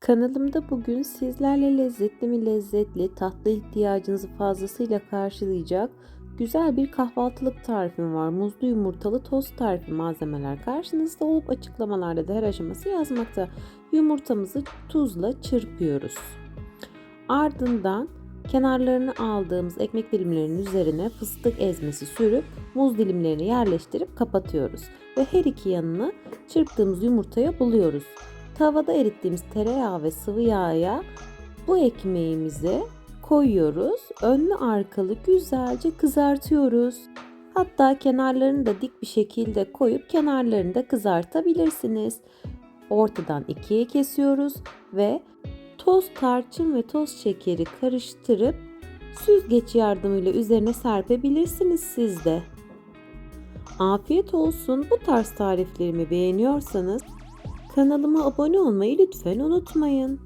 Kanalımda bugün sizlerle lezzetli mi lezzetli, tatlı ihtiyacınızı fazlasıyla karşılayacak güzel bir kahvaltılık tarifim var. Muzlu yumurtalı tost tarifi malzemeler karşınızda olup açıklamalarda da her aşaması yazmakta. Yumurtamızı tuzla çırpıyoruz. Ardından kenarlarını aldığımız ekmek dilimlerinin üzerine fıstık ezmesi sürüp muz dilimlerini yerleştirip kapatıyoruz. Ve her iki yanını çırptığımız yumurtaya buluyoruz. Tavada erittiğimiz tereyağı ve sıvı yağa bu ekmeğimizi koyuyoruz. Önlü arkalı güzelce kızartıyoruz. Hatta kenarlarını da dik bir şekilde koyup kenarlarını da kızartabilirsiniz. Ortadan ikiye kesiyoruz ve toz tarçın ve toz şekeri karıştırıp süzgeç yardımıyla üzerine serpebilirsiniz siz de. Afiyet olsun. Bu tarz tariflerimi beğeniyorsanız kanalıma abone olmayı lütfen unutmayın.